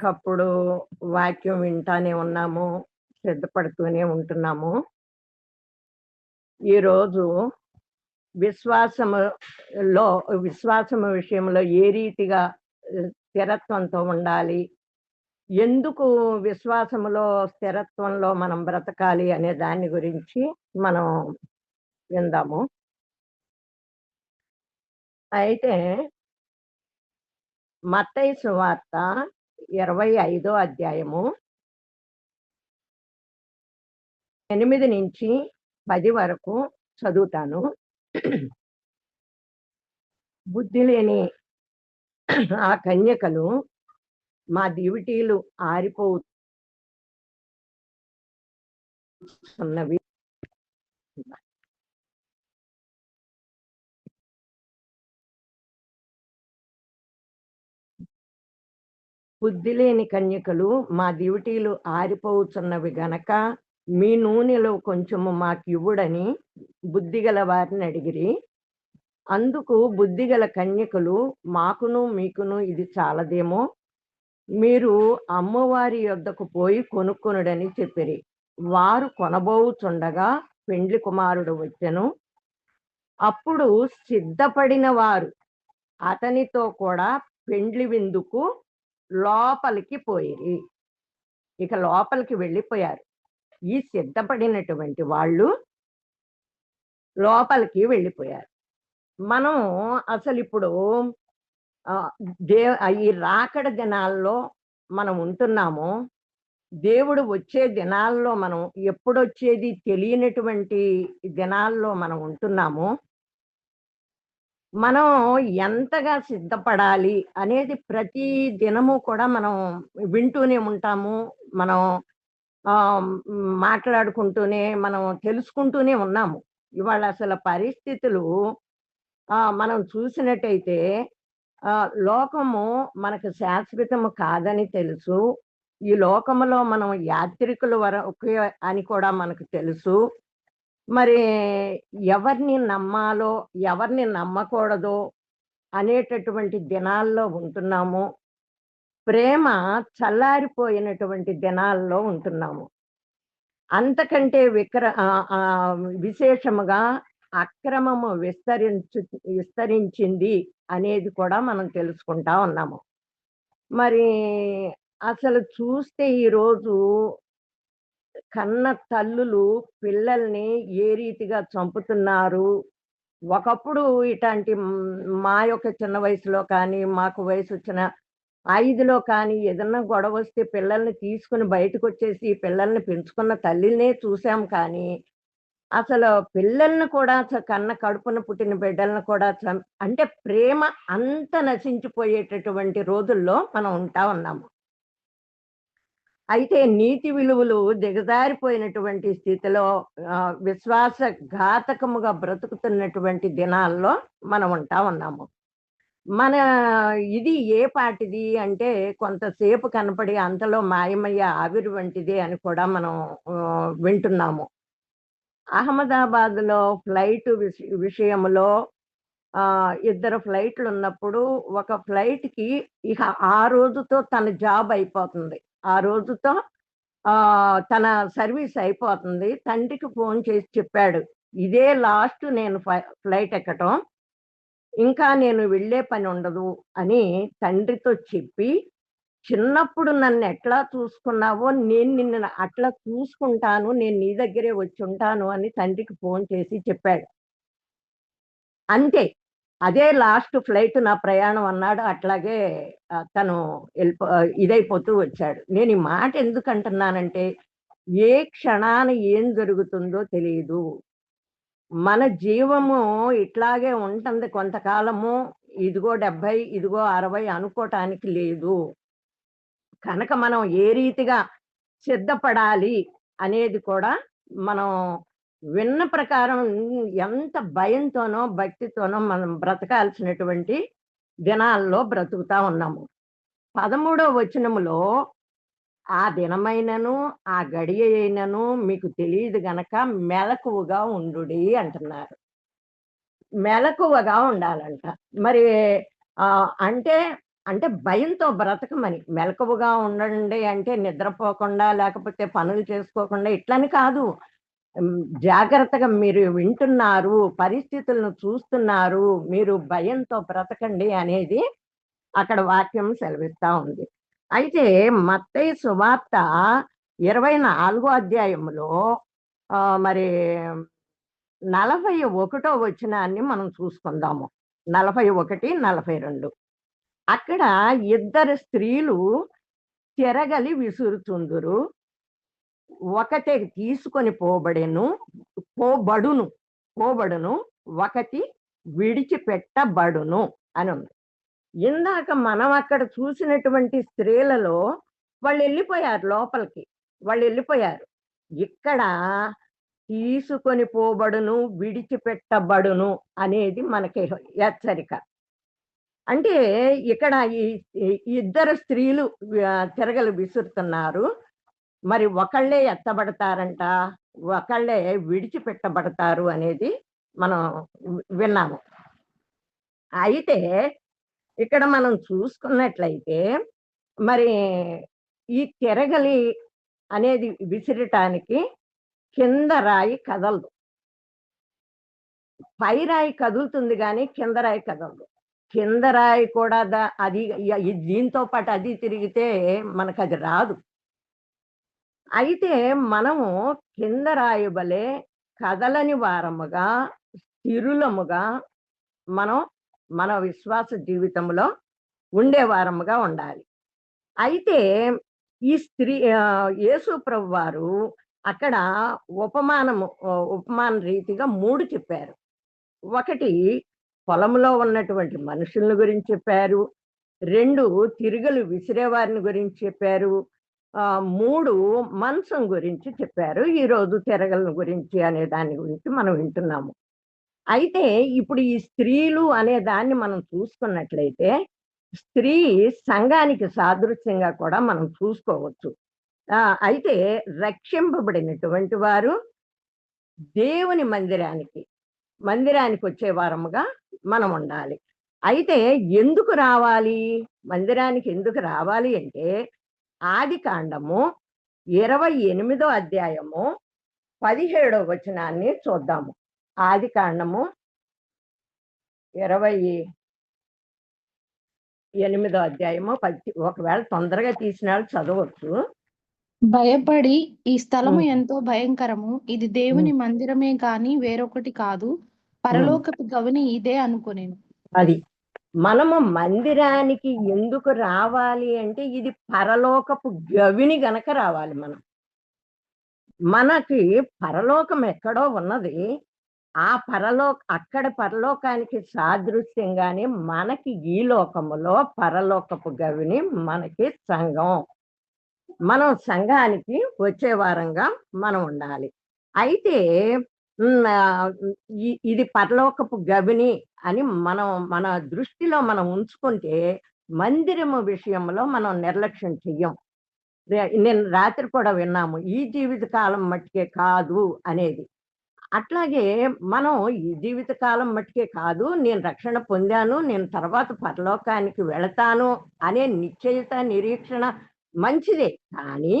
ఒకప్పుడు వాక్యం వింటానే ఉన్నాము. సిద్ధపడుతూనే ఉంటున్నాము. ఈరోజు విశ్వాసములో విశ్వాసము విషయంలో ఏ రీతిగా స్థిరత్వంతో ఉండాలి? ఎందుకు విశ్వాసములో, స్థిరత్వంలో మనం బ్రతకాలి అనే దాని గురించి మనం విందాము. అయితే మత్తయి ఇరవై ఐదో అధ్యాయము 8-10 వరకు చదువుతాను. బుద్ధి లేని ఆ కన్యకలు మా దివిటీలు ఆరిపోతున్నవి బుద్ధి లేని కన్యకలు మా దివిటీలు ఆరిపోవుచున్నవి గనక మీ నూనెలో కొంచెము మాకివ్వుడని బుద్ధిగల వారిని అడిగిరి. అందుకు బుద్ధిగల కన్యకలు మాకును మీకును ఇది చాలదేమో మీరు అమ్మవారి యొద్దకు పోయి కొనుక్కొనుడని చెప్పిరి. వారు కొనబోవుచుండగా పెండ్లి కుమారుడు వచ్చెను. అప్పుడు సిద్ధపడిన వారు అతనితో కూడా పెండ్లి విందుకు లోపలికి పోయి ఇక లోపలికి వెళ్ళిపోయారు. ఈ సిద్ధపడినటువంటి వాళ్ళు లోపలికి వెళ్ళిపోయారు. మనం అసలు ఇప్పుడు దే ఈ రాకడ దినాల్లో మనం ఉంటున్నాము. దేవుడు వచ్చే దినాల్లో మనం ఎప్పుడొచ్చేది తెలియనటువంటి దినాల్లో మనం ఉంటున్నాము. మనం ఎంతగా సిద్ధపడాలి అనేది ప్రతి దినము కూడా మనం వింటూనే ఉంటాము. మనం మాట్లాడుకుంటూనే మనం తెలుసుకుంటూనే ఉన్నాము. ఇవాళ అసల పరిస్థితులు మనం చూసినట్టయితే లోకము మనకు శాశ్వతము కాదని తెలుసు. ఈ లోకములో మనం యాత్రికులు వరకు అని కూడా మనకు తెలుసు. మరి ఎవరిని నమ్మాలో, ఎవరిని నమ్మకూడదో అనేటటువంటి దినాల్లో ఉంటున్నాము. ప్రేమ చల్లారిపోయినటువంటి దినాల్లో ఉంటున్నాము. అంతకంటే విక్ర విశేషముగా అక్రమము విస్తరించు విస్తరించింది అనేది కూడా మనం తెలుసుకుంటా ఉన్నాము. మరి అసలు చూస్తే ఈరోజు కన్న తల్లులు పిల్లల్ని ఏ రీతిగా చంపుతున్నారు. ఒకప్పుడు ఇటువంటి మా యొక్క చిన్న వయసులో కానీ, మాకు వయసు వచ్చిన ఐదులో కానీ ఏదన్నా గొడవొస్తే పిల్లల్ని తీసుకొని బయటకొచ్చేసి పిల్లల్ని పెంచుకున్న తల్లినే చూసాం కానీ, అసలు పిల్లల్ని కూడా కన్న కడుపున పుట్టిన బిడ్డలను కూడా చం అంటే ప్రేమ అంత నశించిపోయేటటువంటి రోజుల్లో మనం ఉంటా ఉన్నాము. అయితే నీతి విలువలు దిగజారిపోయినటువంటి స్థితిలో విశ్వాస ఘాతకముగా బ్రతుకుతున్నటువంటి దినాల్లో మనం ఉంటా ఉన్నాము. మన ఇది ఏ పాటిది అంటే కొంతసేపు కనపడి అంతలో మాయమయ్యే ఆవిరి వంటిదే అని కూడా మనం వింటున్నాము. అహ్మదాబాద్‌లో ఫ్లైట్ విష విషయములో ఫ్లైట్లు ఉన్నప్పుడు ఒక ఫ్లైట్‌కి ఇక ఆ రోజుతో తన జాబ్ అయిపోతుంది. ఆ రోజుతో తన సర్వీస్ అయిపోతుంది. తండ్రికి ఫోన్ చేసి చెప్పాడు. ఇదే లాస్ట్ నేను ఫై ఫ్లైట్ ఎక్కటం. ఇంకా నేను వెళ్ళే పని ఉండదు అని తండ్రితో చెప్పి, చిన్నప్పుడు నన్ను ఎట్లా చూసుకున్నావో నేను నిన్ను అట్లా చూసుకుంటాను. నేను నీ దగ్గరే వచ్చి ఉంటాను అని తండ్రికి ఫోన్ చేసి చెప్పాడు. అంతే. అదే లాస్ట్ ఫ్లైట్ నా ప్రయాణం అన్నాడు. అట్లాగే తను వెళ్ళిపో ఇదైపోతూ వచ్చాడు. నేను ఈ మాట ఎందుకంటున్నానంటే, ఏ క్షణాన ఏం జరుగుతుందో తెలియదు మన జీవము ఇట్లాగే ఉంటుంది కొంతకాలము. ఇదిగో 70, ఇదిగో 60 అనుకోటానికి లేదు. కనుక మనం ఏ రీతిగా సిద్ధపడాలి అనేది కూడా మనం విన్న ప్రకారం ఎంత భయంతోనో, భక్తితోనో మనం బ్రతకాల్సినటువంటి దినాల్లో బ్రతుకుతా ఉన్నాము. 13 వచనములో ఆ దినమైనను, ఆ గడియ అయినను మీకు తెలియదు గనక మెలకువగా ఉండుడి అంటున్నారు. మెలకువగా ఉండాలంట. మరి అంటే అంటే భయంతో బ్రతకమని. మెలకువగా ఉండండి అంటే నిద్రపోకుండా, లేకపోతే పనులు చేసుకోకుండా ఇట్లని కాదు. జాగ్రత్తగా మీరు వింటున్నారు, పరిస్థితులను చూస్తున్నారు, మీరు భయంతో బ్రతకండి అనేది అక్కడ వాక్యం సెలవిస్తా ఉంది. అయితే మత్తయ్య సువార్త 24 అధ్యాయంలో మరి నలభై ఒకటో వచనాన్ని మనం చూసుకుందాము. 41, 42 అక్కడ ఇద్దరు స్త్రీలు తిరగలి విసురుతుందరు ఒకటి తీసుకొని పోబడెను పోబడును పోబడును. ఒకటి విడిచిపెట్టబడును ఉంది ఇందాక మనం అక్కడ చూసినటువంటి స్త్రీలలో వాళ్ళు వెళ్ళిపోయారు లోపలికి. వాళ్ళు వెళ్ళిపోయారు ఇక్కడ తీసుకొని పోబడును, విడిచిపెట్టబడును అనేది మనకి హెచ్చరిక. అంటే ఇక్కడ ఈ ఇద్దరు స్త్రీలు తిరగలు విసురుతున్నారు. మరి ఒకళ్ళే ఎత్తబడతారంట. ఒకళ్ళే విడిచిపెట్టబడతారు అనేది మనం విన్నాము. అయితే ఇక్కడ మనం చూసుకున్నట్లయితే మరి ఈ తిరగలి అనేది విసిరటానికి కింద రాయి కదలదు. పై రాయి కదులుతుంది కానీ కింద రాయి కదలదు. కింద రాయి కూడా అది దీంతో పాటు అది తిరిగితే మనకది రాదు. అయితే మనము కింద రాయబలే కదలని వారముగా, స్థిరులముగా మనం మన విశ్వాస జీవితంలో ఉండేవారముగా ఉండాలి. అయితే ఈ స్త్రీ యేసు యేసు ప్రభువారు అక్కడ ఉపమానము ఉపమాన రీతిగా మూడు చెప్పారు. ఒకటి పొలంలో ఉన్నటువంటి మనుషుల గురించి చెప్పారు. రెండు తిరుగలు విసిరేవారిని గురించి చెప్పారు. మూడు 3 మంచం గురించి చెప్పారు. ఈరోజు తిరగలను గురించి అనే దాని గురించి మనం వింటున్నాము. అయితే ఇప్పుడు ఈ స్త్రీలు అనే దాన్ని మనం చూసుకున్నట్లయితే, స్త్రీ సంఘానికి సాదృశ్యంగా కూడా మనం చూసుకోవచ్చు. ఆ! అయితే రక్షింపబడినటువంటి వారు దేవుని మందిరానికి, మందిరానికి వచ్చే వారముగా మనం ఉండాలి. అయితే ఎందుకు రావాలి? మందిరానికి ఎందుకు రావాలి అంటే, ఆదికాండము 28 అధ్యాయము 17 వచనాన్ని చూద్దాము. ఆదికాండము 28 అధ్యాయము పద్ది ఒకవేళ తొందరగా తీసిన వాళ్ళు చదవచ్చు. భయపడి ఈ స్థలము. ఎంతో భయంకరము. ఇది. దేవుని మందిరమే గాని వేరొకటి కాదు. పరలోకపు గవిని ఇదే అనుకొనెను. అది. మనము మందిరానికి ఎందుకు రావాలి అంటే, ఇది పరలోకపు గవిని గనక రావాలి మనం. మనకి పరలోకం ఎక్కడో ఉన్నది. ఆ పరలోక అక్కడ పరలోకానికి సాదృశ్యంగానే మనకి ఈ లోకములో పరలోకపు గవిని మనకి సంఘం. మనం సంఘానికి వచ్చే వారంగా మనం ఉండాలి. అయితే ఇది పరలోకపు గవిని అని మనం మన దృష్టిలో మనం ఉంచుకుంటే, మందిరము విషయంలో మనం నిర్లక్ష్యం చెయ్యం. నేను రాత్రి కూడా విన్నాము. ఈ జీవిత కాలం మట్టుకే కాదు అనేది. అట్లాగే మనం ఈ జీవిత కాలం మట్టుకే కాదు, నేను రక్షణ పొందాను, నేను తర్వాత పరలోకానికి వెళతాను అనే నిశ్చయిత, నిరీక్షణ మంచిదే. కానీ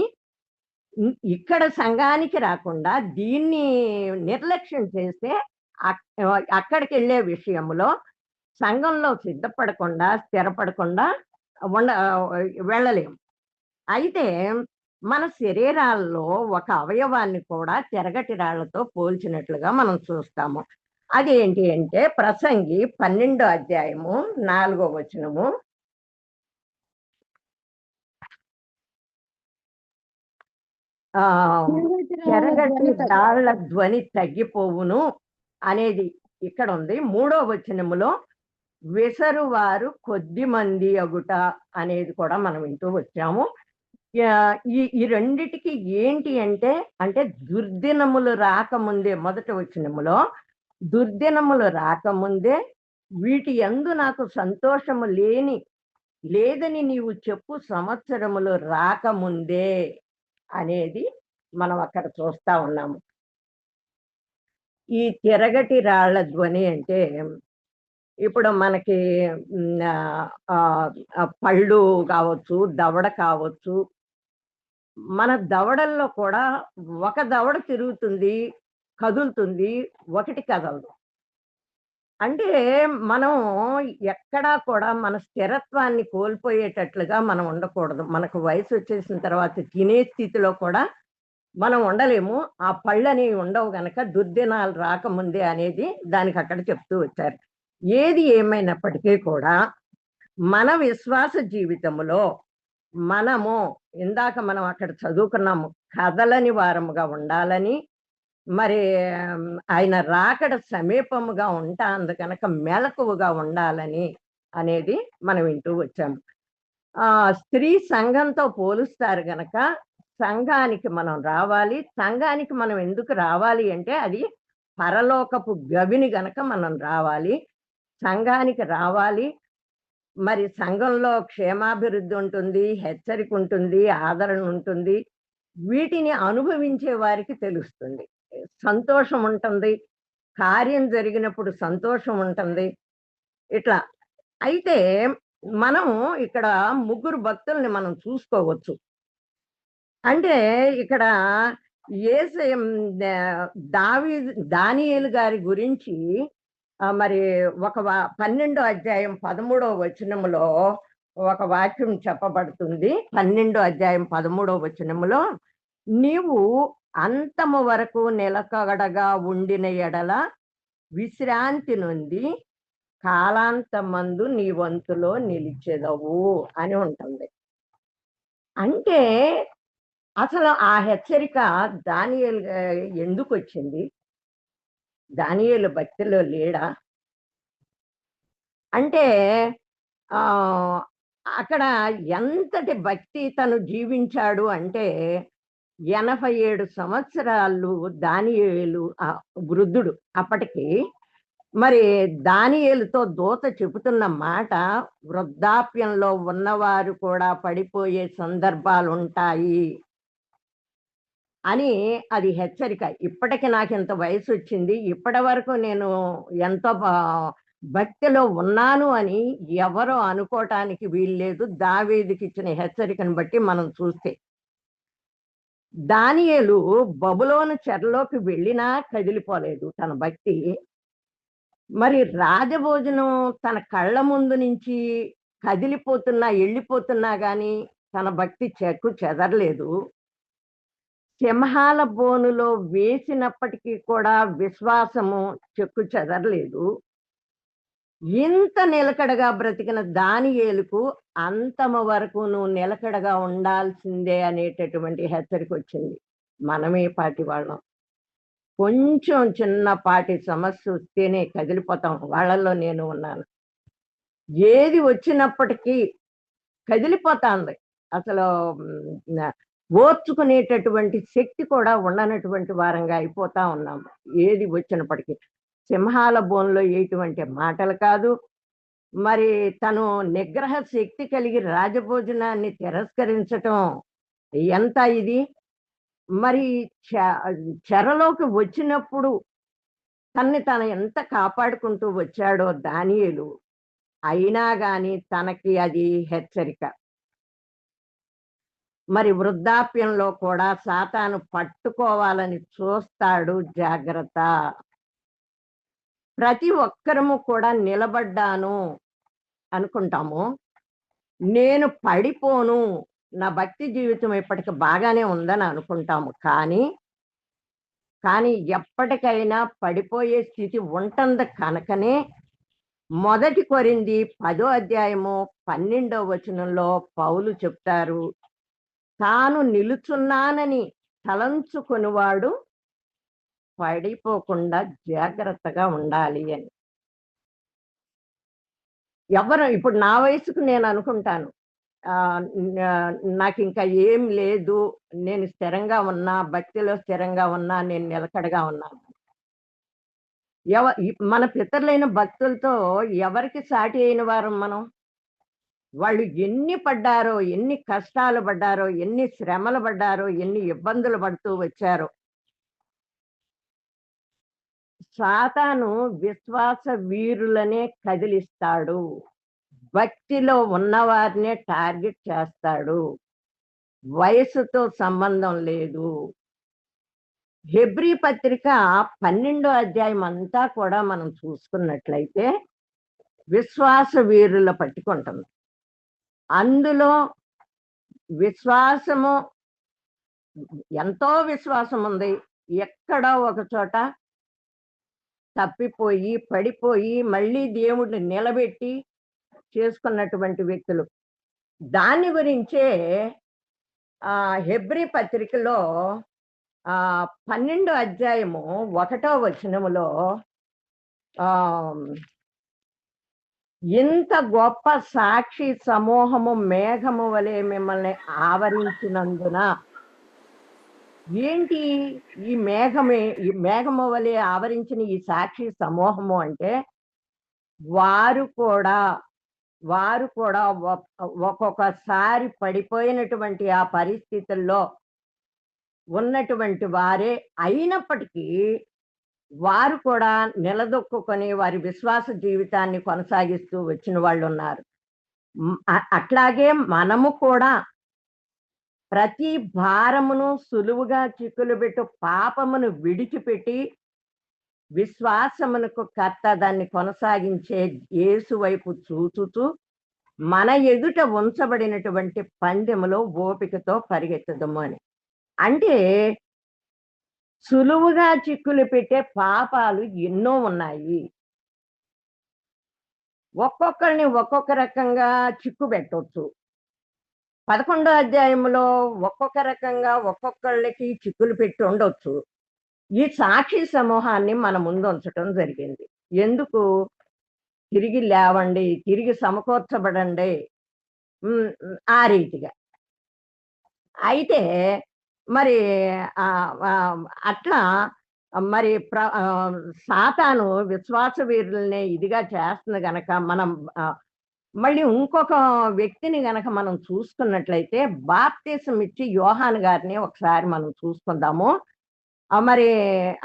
ఇక్కడ సంఘానికి రాకుండా దీన్ని నిర్లక్ష్యం చేస్తే అక్కడికి వెళ్ళే అక్కడికెళ్ళే విషయంలో సంఘంలో సిద్ధపడకుండా, స్థిరపడకుండా ఉండ వెళ్ళలేము అయితే మన శరీరాల్లో ఒక అవయవాన్ని కూడా తిరగటి రాళ్ళతో పోల్చినట్లుగా మనం చూస్తాము. అదేంటి అంటే ప్రసంగి 12 అధ్యాయము నాలుగో వచనము. తిరగటి రాళ్ళ ధ్వని తగ్గిపోవును అనేది ఇక్కడుంది. మూడో వచనములో విసరువారు కొద్దిమంది అగుట అనేది కూడా మనం వింటూ వచ్చాము. ఈ ఈ రెండిటికి ఏంటి అంటే, అంటే దుర్దినములు రాకముందే మొదటి వచనములో దుర్దినములు రాకముందే వీటి యందు నాకు సంతోషము లేని లేదని నీవు చెప్పు సంవత్సరములు రాకముందే అనేది మనం అక్కడ చూస్తా ఉన్నాము. ఈ తిరగటి రాళ్ళ ధ్వని అంటే ఇప్పుడు మనకి ఆ, పళ్ళు కావచ్చు దవడ కావచ్చు మన దవడల్లో కూడా ఒక దవడ తిరుగుతుంది కదులుతుంది ఒకటి కదలదు అంటే మనం ఎక్కడా కూడా మన స్థిరత్వాన్ని కోల్పోయేటట్లుగా మనం ఉండకూడదు. మనకు వయసు వచ్చేసిన తర్వాత తినే స్థితిలో కూడా మనం ఉండలేము. ఆ పళ్ళు అనేవి ఉండవు గనక దుర్దినాలు రాకముందే అనేది దానికి అక్కడ చెప్తూ వచ్చారు. ఏది ఏమైనప్పటికీ కూడా మన విశ్వాస జీవితంలో మనము ఇందాక మనం అక్కడ చదువుకున్నాము కదలని వారముగా ఉండాలని మరి ఆయన రాకడ సమీపముగా ఉంటా అందు కనుక మెలకువగా ఉండాలని అనేది మనం వింటూ వచ్చాము ఆ స్త్రీ సంఘంతో పోలుస్తారు గనక సంఘానికి మనం రావాలి. సంఘానికి మనం ఎందుకు రావాలి అంటే అది పరలోకపు గవిని గనక మనం రావాలి. సంఘానికి రావాలి. మరి సంఘంలో క్షేమాభివృద్ధి ఉంటుంది హెచ్చరిక ఉంటుంది ఆదరణ ఉంటుంది. వీటిని అనుభవించే వారికి తెలుస్తుంది. సంతోషం ఉంటుంది కార్యం జరిగినప్పుడు సంతోషం ఉంటుంది ఇట్లా. అయితే మనం ఇక్కడ ముగ్గురు భక్తుల్ని మనం చూసుకోవచ్చు. అంటే ఇక్కడ ఏ దావి దానియేలు గారి గురించి మరి ఒక వా- పన్నెండో అధ్యాయం పదమూడో వచనములో ఒక వాక్యం చెప్పబడుతుంది. పన్నెండో అధ్యాయం పదమూడో వచనములో నీవు అంతము వరకు నిలకడగా ఉండిన ఎడల విశ్రాంతి నుండి కాలాంతమందు నీ వంతులో నిలిచెదవు అని ఉంటుంది. అంటే అసలు ఆ హెచ్చరిక దానియలు ఎందుకు వచ్చింది దానియలు భక్తిలో లేడా? అంటే అక్కడ ఎంతటి భక్తి తను జీవించాడు అంటే ఎనభై ఏడు సంవత్సరాలు దానియేలు వృద్ధుడు అప్పటికి. మరి దానియేలుతో దూత చెబుతున్న మాట వృద్ధాప్యంలో ఉన్నవారు కూడా పడిపోయే సందర్భాలు ఉంటాయి అని అది హెచ్చరిక. ఇప్పటికి నాకు ఇంత వయసు వచ్చింది ఇప్పటి వరకు నేను ఎంతో భక్తిలో ఉన్నాను అని ఎవరో అనుకోవటానికి వీల్లేదు. దావీదికి ఇచ్చిన హెచ్చరికను బట్టి మనం చూస్తే దానియేలు బబులోను చెరలోకి వెళ్ళినా కదిలిపోలేదు తన భక్తి. మరి రాజభోజనం తన కళ్ళ ముందు నుంచి కదిలిపోతున్నా వెళ్ళిపోతున్నా గాని తన భక్తి చెక్కు చెదరలేదు. సింహాల బోనులో వేసినప్పటికీ కూడా విశ్వాసము చెక్కు చెదరలేదు. ఇంత నిలకడగా బ్రతికిన దానియేలుకు అంతమ వరకు నువ్వు నిలకడగా ఉండాల్సిందే అనేటటువంటి హెచ్చరిక వచ్చింది. మనమే పాటి వాళ్ళం. కొంచెం చిన్నపాటి సమస్య వస్తేనే కదిలిపోతాం. వాళ్ళల్లో నేను ఉన్నాను. ఏది వచ్చినప్పటికీ కదిలిపోతాంది. అసలు ఓర్చుకునేటటువంటి శక్తి కూడా ఉండనటువంటి వారంగా అయిపోతా ఉన్నాము ఏది వచ్చినప్పటికీ. సింహాల బోన్లో ఎటువంటి మాటలు కాదు. మరి తను నిగ్రహ శక్తి కలిగి రాజభోజనాన్ని తిరస్కరించటం ఎంత ఇది? మరి చ- చెరలోకి వచ్చినప్పుడు తన్ని తను ఎంత కాపాడుకుంటూ వచ్చాడో దానియులు. అయినా గాని తనకి అది హెచ్చరిక. మరి వృద్ధాప్యంలో కూడా సాతాను పట్టుకోవాలని చూస్తాడు జాగ్రత్త. ప్రతి ఒక్కరము కూడా నిలబడ్డాను అనుకుంటాము. నేను పడిపోను నా భక్తి జీవితం ఇప్పటికి బాగానే ఉందని అనుకుంటాము. కానీ కానీ ఎప్పటికైనా పడిపోయే స్థితి ఉంటుంది కనుకనే మొదటి కొరింది పదో అధ్యాయము పన్నెండో వచనంలో పౌలు చెప్తారు తాను నిలుచున్నానని తలంచుకొనివాడు పడిపోకుండా జాగ్రత్తగా ఉండాలి అని. ఎవరు ఇప్పుడు నా వయసుకు నేను అనుకుంటాను. నాకు ఇంకా ఏం లేదు. నేను స్థిరంగా ఉన్నా భక్తిలో స్థిరంగా ఉన్నా నేను నిలకడగా ఉన్నాను ఎవ మన పితరులైన భక్తులతో ఎవరికి సాటి అయిన వారు మనం? వాళ్ళు ఎన్ని పడ్డారో ఎన్ని కష్టాలు పడ్డారో ఎన్ని శ్రమలు పడ్డారో ఎన్ని ఇబ్బందులు పడుతూ వచ్చారో. సాతాను విశ్వాస వీరులనే కదిలిస్తాడు. భక్తిలో ఉన్నవారినే టార్గెట్ చేస్తాడు. వయసుతో సంబంధం లేదు. హెబ్రీ పత్రిక పన్నెండో అధ్యాయం అంతా కూడా మనం చూసుకున్నట్లయితే విశ్వాస వీరుల పట్టుకుంటుంది. అందులో విశ్వాసము ఎంతో విశ్వాసం ఉంది ఎక్కడో ఒక చోట తప్పిపోయి పడిపోయి మళ్ళీ దేవుడిని నిలబెట్టి చేసుకున్నటువంటి వ్యక్తులు. దాని గురించే ఆ హెబ్రి పత్రికలో ఆ పన్నెండు అధ్యాయము ఒకటో వచనములో ఆ ఇంత గొప్ప సాక్షి సమూహము మేఘము వలె మిమ్మల్ని ఆవరించినందున ఏంటి ఈ మేఘమే ఈ మేఘము వలె ఆవరించిన ఈ సాక్షి సమూహము అంటే వారు కూడా వారు కూడా ఒక్కొక్కసారి పడిపోయినటువంటి ఆ పరిస్థితుల్లో ఉన్నటువంటి వారే అయినప్పటికీ వారు కూడా నిలదొక్కుకొని వారి విశ్వాస జీవితాన్ని కొనసాగిస్తూ వచ్చిన వాళ్ళు ఉన్నారు అట్లాగే మనము కూడా ప్రతి భారమును సులువుగా చిక్కులు పెట్టు పాపమును విడిచిపెట్టి విశ్వాసమునకు కర్త దాన్ని కొనసాగించే యేసు వైపు చూచుతూ మన ఎదుట ఉంచబడినటువంటి పందెములో ఓపికతో పరిగెత్తదము అని. అంటే సులువుగా చిక్కులు పెట్టే పాపాలు ఎన్నో ఉన్నాయి. ఒక్కొక్కరిని ఒక్కొక్క రకంగా చిక్కు పెట్టవచ్చు పదకొండో అధ్యాయంలో ఒక్కొక్క రకంగా ఒక్కొక్కళ్ళకి చిక్కులు పెట్టి ఉండొచ్చు. ఈ సాక్షి సమూహాన్ని మన ముందు ఉంచటం జరిగింది. ఎందుకు? తిరిగి లేవండి తిరిగి సమకూర్చబడండి. ఆ రీతిగా. అయితే మరి ఆ, అట్లా మరి ప్ర సాతాను విశ్వాస వీరుల్ని ఇదిగా చేస్తుంది గనక మనం మళ్ళీ ఇంకొక వ్యక్తిని గనక మనం చూసుకున్నట్లయితే బాప్తీసం ఇచ్చి యోహాన్ గారిని ఒకసారి మనం చూసుకుందాము. మరి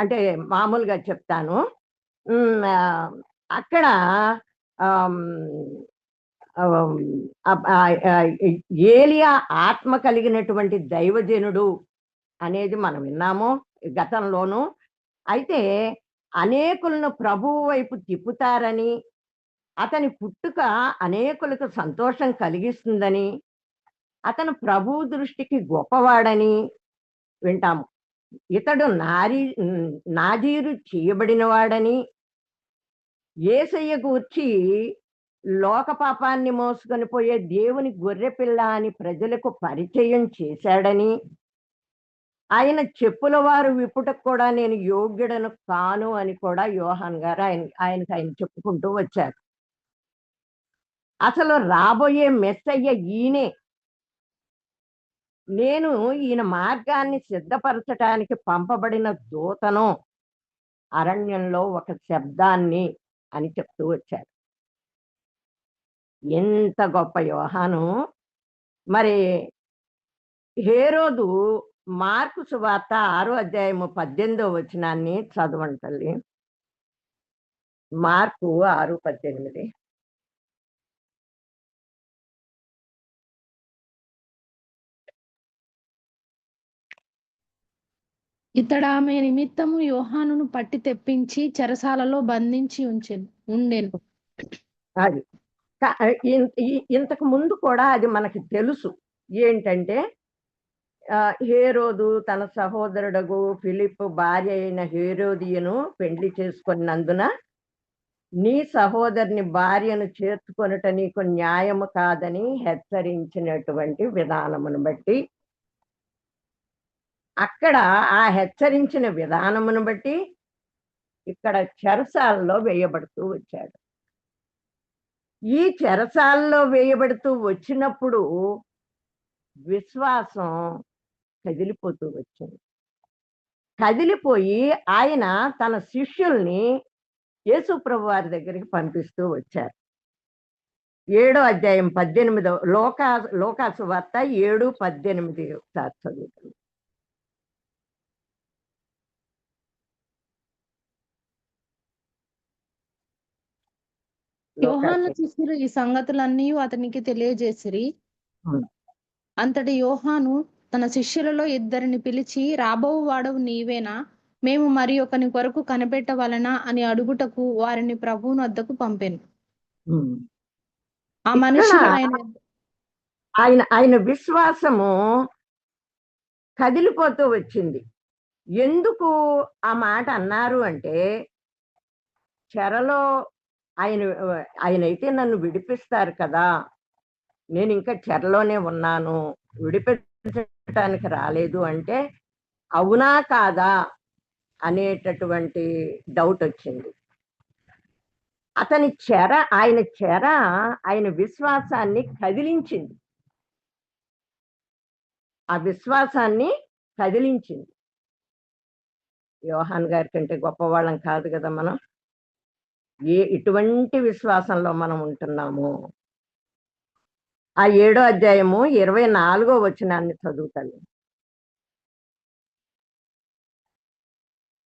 అంటే మామూలుగా చెప్తాను. అక్కడ ఏలియా ఆత్మ కలిగినటువంటి దైవజనుడు అనేది మనం విన్నాము గతంలోను. అయితే అనేకులను ప్రభువు వైపు తిప్పుతారని అతని పుట్టుక అనేకులకు సంతోషం కలిగిస్తుందని అతను ప్రభు దృష్టికి గొప్పవాడని వింటాము. ఇతడు నారీ నాజీరు చేయబడినవాడని ఏసయ్య గూర్చి లోక పాపాన్ని మోసుకొని పోయే దేవుని గొర్రెపిల్ల అని ప్రజలకు పరిచయం చేశాడని ఆయన చెప్పుల వారు విప్పుటకు కూడా నేను యోగ్యుడను కాను అని కూడా యోహాన్ గారు ఆయన ఆయనకు ఆయన చెప్పుకుంటూ వచ్చారు. అసలు రాబోయే మెస్సయ్య ఈయనే. నేను ఈయన మార్గాన్ని సిద్ధపరచటానికి పంపబడిన దూతను అరణ్యంలో ఒక శబ్దాన్ని అని చెప్తూ వచ్చారు ఎంత గొప్ప యోహాను. మరి హేరోదు మార్కు సువార్త ఆరో అధ్యాయము పద్దెనిమిదో వచనాన్ని చదవండి తల్లి. మార్కు ఆరు పద్దెనిమిది. ఇతడు ఆమె నిమిత్తము యోహానును పట్టి తెప్పించి చెరసాలలో బంధించి ఉంచెను ఉండేను. అది. ఇంతకు ముందు కూడా అది మనకి తెలుసు. ఏంటంటే ఆ, హేరోదు తన సహోదరుడగు ఫిలిప్ భార్య అయిన హేరోదియను పెండ్లి చేసుకున్నందున నీ సహోదరుని భార్యను చేర్చుకొనుట నీకు న్యాయము కాదని హెచ్చరించినటువంటి విధానమును బట్టి అక్కడ ఆ హెచ్చరించిన విధానమును బట్టి ఇక్కడ చెరసాలలో వేయబడుతూ వచ్చాడు. ఈ చెరసాలలో వేయబడుతూ వచ్చినప్పుడు విశ్వాసం కదిలిపోతూ వచ్చింది. కదిలిపోయి ఆయన తన శిష్యుల్ని యేసుప్రభు వారి దగ్గరికి పంపిస్తూ వచ్చారు. ఏడో అధ్యాయం పద్దెనిమిదో లోకా లోకాసు వార్త ఏడు పద్దెనిమిది చదువుతుంది యోహాను శిష్యులు ఈ సంగతులన్నీ అతనికి తెలియజేసిరి. అంతటి యోహాను తన శిష్యులలో ఇద్దరిని పిలిచి రాబోవు వాడవు నీవేనా? మేము మరి ఒకని కొరకు కనిపెట్టవలనా అని అడుగుటకు వారిని ప్రభువుని వద్దకు పంపెను. ఆ మనుషులు ఆయన ఆయన ఆయన విశ్వాసము కదిలిపోతూ వచ్చింది. ఎందుకు ఆ మాట అన్నారు అంటే చెరలో ఆయన ఆయన అయితే నన్ను విడిపిస్తారు కదా. నేను ఇంకా చెరలోనే ఉన్నాను. విడిపించడానికి రాలేదు అంటే అవునా కాదా అనేటటువంటి డౌట్ వచ్చింది. అతని చెర ఆయన చెర ఆయన విశ్వాసాన్ని కదిలించింది. ఆ విశ్వాసాన్ని కదిలించింది. యోహాన్ గారి కంటే గొప్పవాళ్ళం కాదు కదా మనం. ఏ ఇటువంటి విశ్వాసంలో మనం ఉంటున్నాము? ఆ ఏడో అధ్యాయము ఇరవై నాలుగో వచనాన్ని చదువుతాను.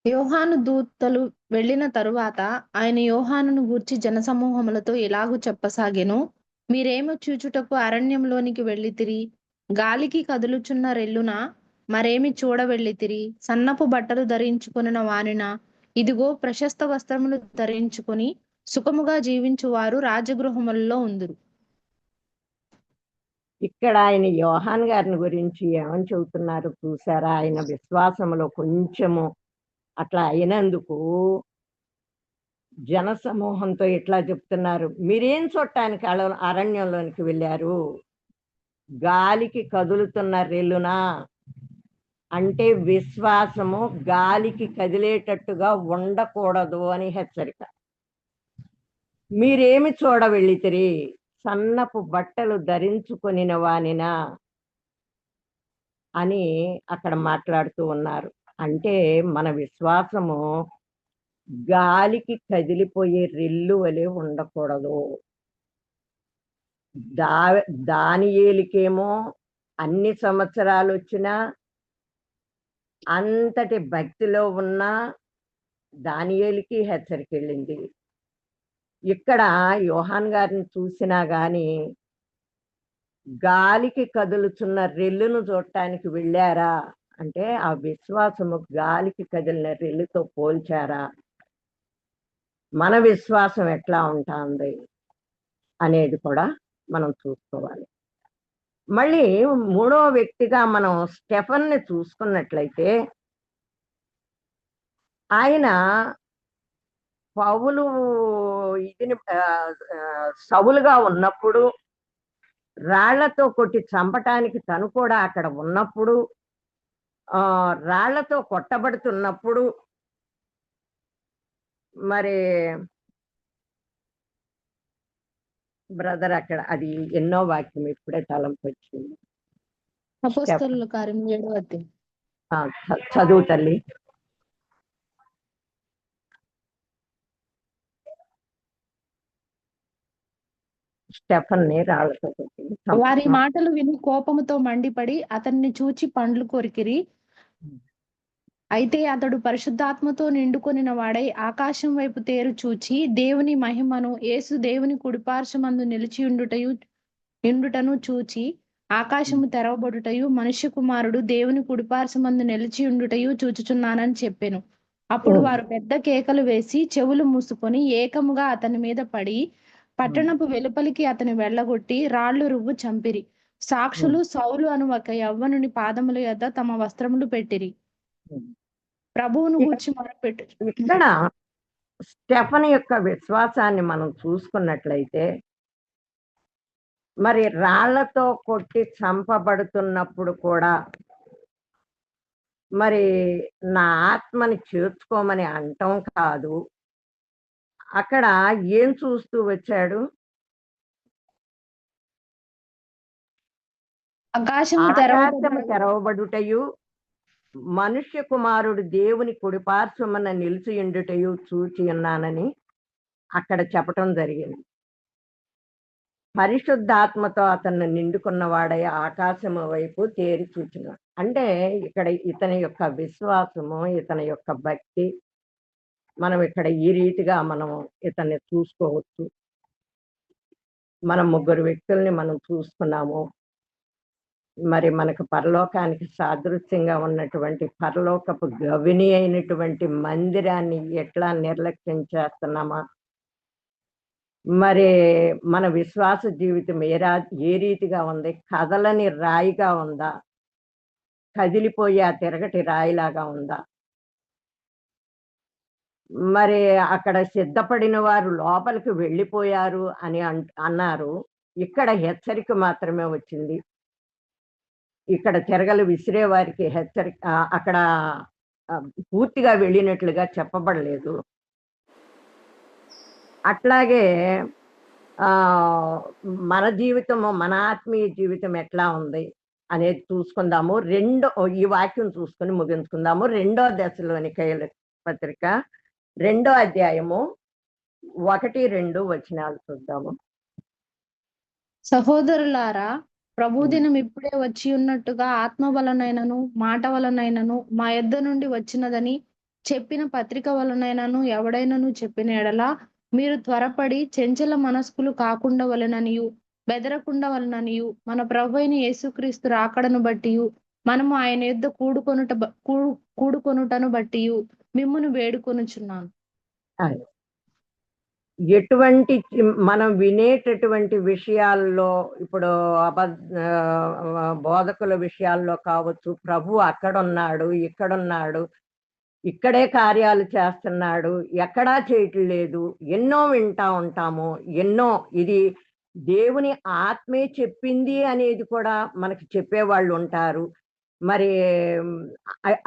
యోహాను దూతలు వెళ్ళిన తరువాత ఆయన యోహానును గూర్చి జనసమూహములతో ఇలాగు చెప్పసాగెను? మీరేమో చూచుటకు అరణ్యంలోనికి వెళ్ళితిరి? గాలికి కదులుచున్న రెల్లున? మరేమి చూడ వెళ్ళితిరి సన్నపు బట్టలు ధరించుకున్న వానినా? ఇదిగో ప్రశస్త వస్త్రములు ధరించుకొని సుఖముగా జీవించువారు రాజగృహములలో ఉందరు. ఇక్కడ ఆయన యోహాన్ గారిని గురించి ఏమని చెబుతున్నారు చూసారా? ఆయన విశ్వాసంలో కొంచెము అట్లా అయినందుకు జన సమూహంతో ఇట్లా చెప్తున్నారు. మీరేం చూడటానికి అరణ్యంలోనికి వెళ్ళారు? గాలికి కదులుతున్న రెల్లునా అంటే విశ్వాసము గాలికి కదిలేటట్టుగా ఉండకూడదు అని హెచ్చరిక. మీరేమి చూడ వెళ్ళితిరి సన్నపు బట్టలు ధరించుకొనిన వానినా? అని అక్కడ మాట్లాడుతూ ఉన్నారు. అంటే మన విశ్వాసము గాలికి కదిలిపోయే రెల్లు వలె ఉండకూడదు. దా దానియేలికేమో అన్ని సంవత్సరాలు వచ్చినా అంతటి భక్తిలో ఉన్న దానియేలికి హెచ్చరిక వెళ్ళింది ఇక్కడ యోహాన్ గారిని చూసినా కానీ గాలికి కదులుచున్న రెల్లును చూడటానికి వెళ్ళారా? అంటే ఆ విశ్వాసము గాలికి కదిలిన రెల్లుతో పోల్చారా? మన విశ్వాసం ఎట్లా ఉంటుంది? అనేది కూడా మనం చూసుకోవాలి. మళ్ళీ మూడో వ్యక్తిగా మనం స్టెఫన్ని చూసుకున్నట్లయితే ఆయన పౌలు ఇదిని సవులుగా ఉన్నప్పుడు రాళ్ళతో కొట్టి చంపటానికి తను కూడా అక్కడ ఉన్నప్పుడు రాళ్ళతో కొట్టబడుతున్నప్పుడు మరి బ్రదర్ అక్కడ అది ఎన్నో వాక్యం ఇప్పుడే తలంపు వచ్చింది కార్యం ఏడవ చదువు తల్లి. రాళ్ళతో వారి మాటలు విని కోపముతో మండిపడి అతన్ని చూచి పండ్లు కొరికిరి. అయితే అతడు పరిశుద్ధాత్మతో నిండుకొనిన వాడై ఆకాశం వైపు తేరు చూచి దేవుని మహిమను యేసు దేవుని కుడిపార్శ్వమందు నిలిచి ఉండుటయు ఉండుటను చూచి ఆకాశము తెరవబడుటయు మనుష్య కుమారుడు దేవుని కుడిపార్శ్వమందు నిలిచి ఉండుటయు చూచుచున్నానని చెప్పెను. అప్పుడు. వారు పెద్ద కేకలు వేసి చెవులు మూసుకొని ఏకముగా అతని మీద పడి పట్టణపు వెలుపలికి అతని వెళ్ళగొట్టి రాళ్ళు రువ్వు చంపిరి. సాక్షులు సౌలు అను ఒక యవ్వనుని పాదముల యొద్ద తమ వస్త్రములు పెట్టిరి. ప్రభువును గూర్చి మొరపెట్టు ఇక్కడ స్టెఫన్ యొక్క విశ్వాసాన్ని మనం చూసుకున్నట్లయితే మరి రాళ్ళతో కొట్టి చంపబడుతున్నప్పుడు కూడా మరి నా ఆత్మని చేర్చుకోమని అంటం కాదు. అక్కడ ఏం చూస్తూ వచ్చాడు? తెరవబడి తెరవబడుటయు మనుష్య కుమారుడు దేవుని కుడిపార్శ్వమన నిలిచియుండుటయు చూచి ఉన్నానని అక్కడ చెప్పటం జరిగింది. పరిశుద్ధాత్మతో అతన్ని నిండుకున్నవాడై ఆకాశము వైపు తేరి చూచినాడు. అంటే ఇక్కడ ఇతని యొక్క విశ్వాసము ఇతని యొక్క భక్తి మనం ఇక్కడ ఈ రీతిగా మనం ఇతన్ని చూసుకోవచ్చు. మనం ముగ్గురు వ్యక్తుల్ని మనం చూసుకున్నాము మరి మనకు పరలోకానికి సాదృశ్యంగా ఉన్నటువంటి పరలోకపు గవిని అయినటువంటి మందిరాన్ని ఎట్లా నిర్లక్ష్యం చేస్తున్నామా? మరి మన విశ్వాస జీవితం ఏ రా ఏ రీతిగా ఉంది? కదలని రాయిగా ఉందా? కదిలిపోయే ఆ తిరగటి రాయిలాగా ఉందా? మరి అక్కడ సిద్ధపడిన వారు లోపలికి వెళ్ళిపోయారు అని అన్- అన్నారు. ఇక్కడ హెచ్చరిక మాత్రమే వచ్చింది. ఇక్కడ తిరగలు విసిరే వారికి హెచ్చరిక అక్కడ పూర్తిగా వెళ్ళినట్లుగా చెప్పబడలేదు. అట్లాగే ఆ మన జీవితము మన ఆత్మీయ జీవితం ఎట్లా ఉంది అనేది చూసుకుందాము. రెండో ఈ వాక్యం చూసుకొని ముగించుకుందాము. రెండో దశలోని కైల పత్రిక రెండో అధ్యాయము ఒకటి రెండు వచనాలు చూద్దాము. సహోదరులారా ప్రభు దినం ఇప్పుడే వచ్చి ఉన్నట్టుగా ఆత్మ వలనైనను మాట వలనైనను మా యొద్ద నుండి వచ్చినదని చెప్పిన పత్రిక వలనైనను ఎవడైనను చెప్పిన ఎడల మీరు త్వరపడి చెంచల మనస్కులు కాకుండా వలననియు బెదరకుండా వలననియు మన ప్రభు అయిన యేసుక్రీస్తు రాకడను బట్టి మనము ఆయన యొద్ద కూడుకొనుట కూడుకొనుటను బట్టి మిమ్మును వేడుకొనుచున్నాను. ఎటువంటి మనం వినేటటువంటి విషయాల్లో ఇప్పుడు అబద్ధ బోధకుల విషయాల్లో కావచ్చు ప్రభు అక్కడున్నాడు ఇక్కడున్నాడు ఇక్కడే కార్యాలు చేస్తున్నాడు ఎక్కడా చేయటం లేదు ఎన్నో వింటా ఉంటాము ఎన్నో ఇది దేవుని ఆత్మే చెప్పింది అనేది కూడా మనకి చెప్పేవాళ్ళు ఉంటారు. మరి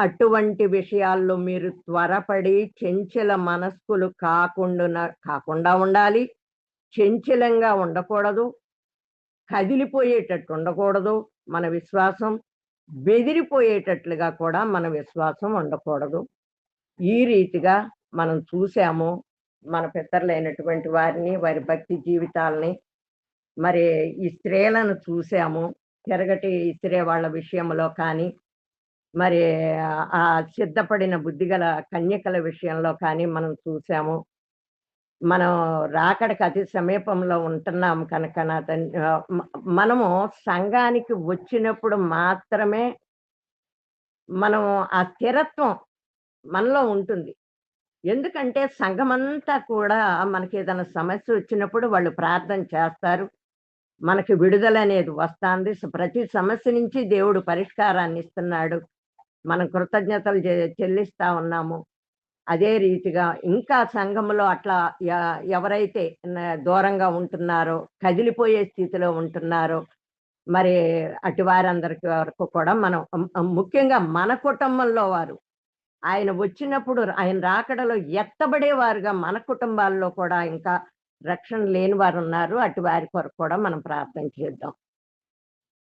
అటువంటి విషయాల్లో మీరు త్వరపడి చెంచల మనస్కులు కాకుండా కాకుండా ఉండాలి. చెంచలంగా ఉండకూడదు. కదిలిపోయేటట్టు ఉండకూడదు మన విశ్వాసం. బెదిరిపోయేటట్లుగా కూడా మన విశ్వాసం ఉండకూడదు. ఈ రీతిగా మనం చూసాము. మన పితరులైనటువంటి వారిని వారి భక్తి జీవితాలని. మరి ఈ స్త్రీలను చూసాము. తిరగటి ఇసిరే వాళ్ళ విషయంలో కానీ మరి ఆ సిద్ధపడిన బుద్ధిగల కన్యకల విషయంలో కానీ మనం చూసాము. మనం రాకడికి అతి సమీపంలో ఉంటున్నాం కనుక నా మనము సంఘానికి వచ్చినప్పుడు మాత్రమే మనం ఆ స్థిరత్వం మనలో ఉంటుంది. ఎందుకంటే సంఘమంతా కూడా మనకి ఏదైనా సమస్య వచ్చినప్పుడు వాళ్ళు ప్రార్థన చేస్తారు. మనకి విడుదల అనేది వస్తుంది ప్రతి సమస్య నుంచి దేవుడు పరిష్కారాన్ని ఇస్తున్నాడు. మనం కృతజ్ఞతలు చె- చెల్లిస్తా ఉన్నాము. అదే రీతిగా ఇంకా సంఘంలో అట్లా ఎవరైతే దూరంగా ఉంటున్నారో కదిలిపోయే స్థితిలో ఉంటున్నారో మరి అటు వారందరికి వరకు కూడా మనం ముఖ్యంగా మన కుటుంబంలో వారు ఆయన వచ్చినప్పుడు ఆయన రాకడలో ఎత్తబడేవారుగా మన కుటుంబాల్లో కూడా ఇంకా రక్షణ లేని వారు ఉన్నారు. అటు వారి కొరకు కూడా మనం ప్రార్థన చేద్దాం.